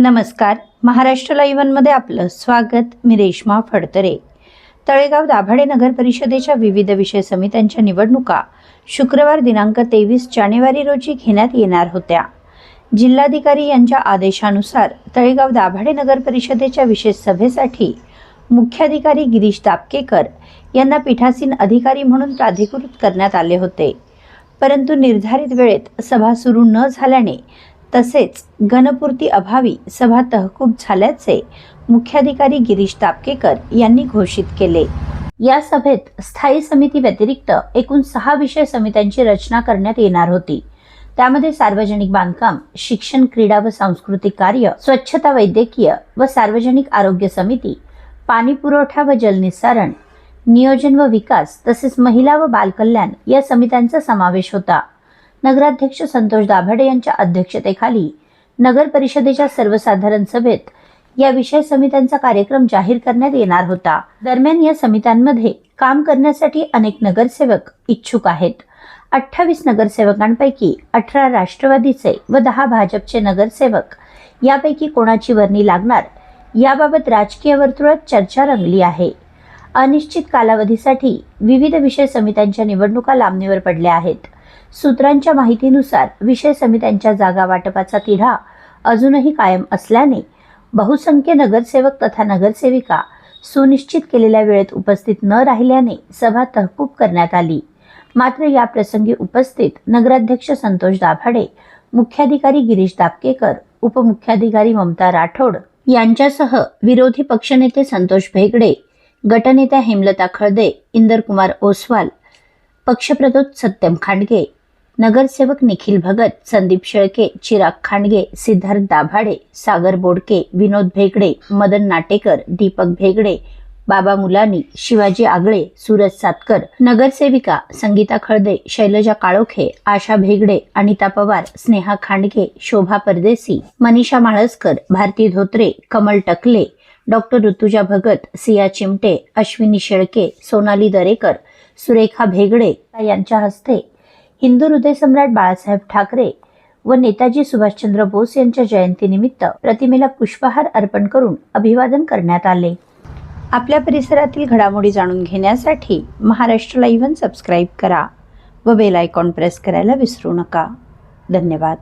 नमस्कार. महाराष्ट्र लाईव्हमध्ये आपलं स्वागत. मी रेश्मा फडतरे. तळेगाव दाभाडे नगर परिषदेच्या विविध विषय समित्यांच्या निवडणुका शुक्रवार दिनांक तेवीस जानेवारी रोजी घेण्यात येणार होत्या. जिल्हाधिकारी यांच्या आदेशानुसार तळेगाव दाभाडे नगर परिषदेच्या विशेष सभेसाठी मुख्याधिकारी गिरीश दापकेकर यांना पीठासीन अधिकारी म्हणून प्राधिकृत करण्यात आले होते. परंतु निर्धारित वेळेत सभा सुरू न झाल्याने तसेच गणपूर्ती अभावी सभा तहकूब झाल्याचे मुख्याधिकारी गिरीश तापकेकर यांनी घोषित केले. या सभेत स्थायी समिती व्यतिरिक्त एकूण सहा विषय समित्यांची रचना करण्यात येणार होती. त्यामध्ये सार्वजनिक बांधकाम शिक्षण क्रीडा व सांस्कृतिक कार्य स्वच्छता वैद्यकीय व सार्वजनिक आरोग्य समिती पाणी पुरवठा व जलनिस्सारण नियोजन व विकास तसेच महिला व बालकल्याण या समित्यांचा समावेश होता. नगराध्यक्ष संतोष दाभाडे यांच्या अध्यक्षतेखाली नगर परिषदेच्या सर्वसाधारण सभेत या विषय समित्यांचा कार्यक्रम जाहीर करण्यात येणार होता. दरम्यान या समित्यांमध्ये काम करण्यासाठी अनेक नगरसेवक इच्छुक आहेत. अठ्ठावीस नगरसेवकांपैकी अठरा राष्ट्रवादीचे व दहा भाजपचे नगरसेवक यापैकी कोणाची वर्णी लागणार याबाबत राजकीय वर्तुळात चर्चा रंगली आहे. अनिश्चित कालावधीसाठी विविध विषय समित्यांच्या निवडणुका लांबणीवर पडल्या आहेत. सूत्रांच्या माहितीनुसार विषय समित्यांच्या जागा वाटपाचा तिढा अजूनही कायम असल्याने बहुसंख्य नगरसेवक तथा नगरसेविका सुनिश्चित केलेल्या वेळेत उपस्थित न राहिल्याने सभा तहकूब करण्यात आली. मात्र या प्रसंगी उपस्थित नगराध्यक्ष संतोष दाभाडे मुख्याधिकारी गिरीश दापकेकर उपमुख्याधिकारी ममता राठोड यांच्यासह विरोधी पक्षनेते संतोष भेगडे गटनेत्या हेमलता खळदे इंदरकुमार ओसवाल पक्षप्रतोद सत्यम खांडगे नगरसेवक निखिल भगत संदीप शेळके चिराग खांडगे सिद्धार्थ दाभाडे सागर बोडके विनोद भेगडे मदन नाटेकर दीपक भेगडे बाबा मुलानी शिवाजी आगळे सूरज सातकर नगरसेविका संगीता खळदे शैलजा काळोखे आशा भेगडे अनिता पवार स्नेहा खांडगे शोभा परदेसी मनीषा माळसकर भारती धोत्रे कमल टकले डॉक्टर ऋतुजा भगत सिया चिमटे अश्विनी शेळके सोनाली दरेकर सुरेखा भेगडे यांच्या हस्ते हिंदू हृदय सम्राट बाळासाहेब ठाकरे व नेताजी सुभाषचंद्र बोस यांच्या जयंतीनिमित्त प्रतिमेला पुष्पहार अर्पण करून अभिवादन करण्यात आले. आपल्या परिसरातील घडामोडी जाणून घेण्यासाठी महाराष्ट्र लाईव्हन सबस्क्राईब करा व बेल आयकॉन प्रेस करायला विसरू नका. धन्यवाद.